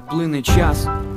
так плине час.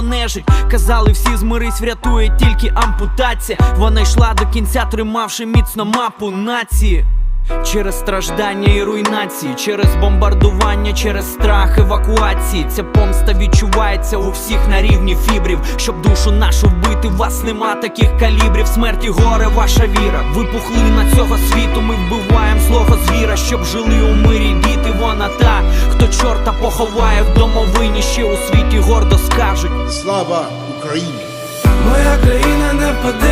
нежить. Казали, всі змирись, врятує тільки ампутація. Вона йшла до кінця, тримавши міцно мапу нації. Через страждання і руйнації, через бомбардування, через страх евакуації. Ця помста відчувається у всіх на рівні фібрів. Щоб душу нашу вбити, вас нема таких калібрів. Смерті горе, ваша віра. Ви пухлина цього світу. Ми вбиваємо злого звіра, щоб жили у мирі діти. Вона та, поховає в домовині, ще у світі гордо скажуть. Слава Україні! Моя країна не впаде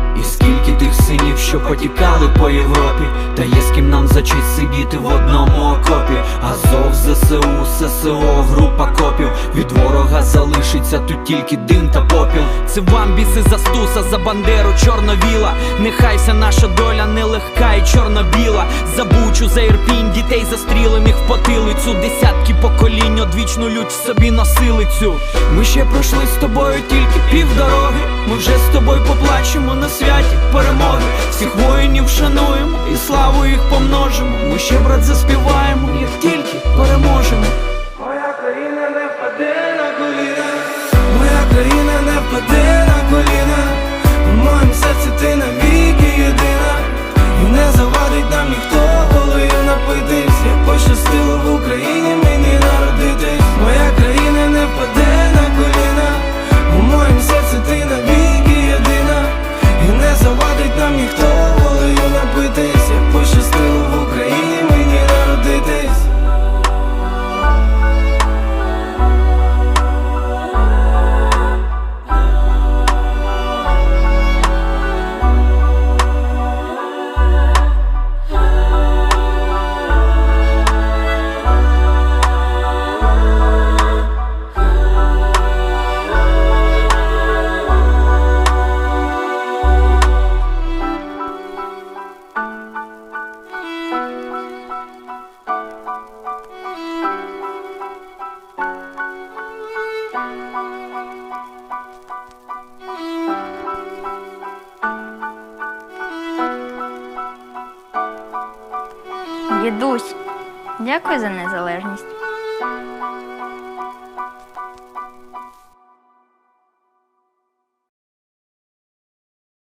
І скільки тих синів, що потікали по Європі, та є з ким нам за честь сидіти в одному окопі. Азов, ЗСУ, ССО, група копів. Від ворога залишиться тут тільки дим та попіл. Це вам біси за стуса, за бандеру, чорновіла. Нехай вся наша доля нелегка і чорно-біла. За бучу, за ірпінь, дітей застрілених в потилицю. Десятки поколінь одвічну лють в собі носили цю. Ми ще пройшли з тобою тільки півдороги. Ми вже тобою поплачемо на святі перемоги. Всіх воїнів шануємо і славу їх помножимо. Ми ще брат заспіваємо, як тільки переможемо. Моя країна не впаде на коліна, моя країна не впаде на коліна, у моєму серці ти навіки єдина, і не завадить нам ніхто волею напитись, як пощастило в Україні Дідусь, дякую за незалежність.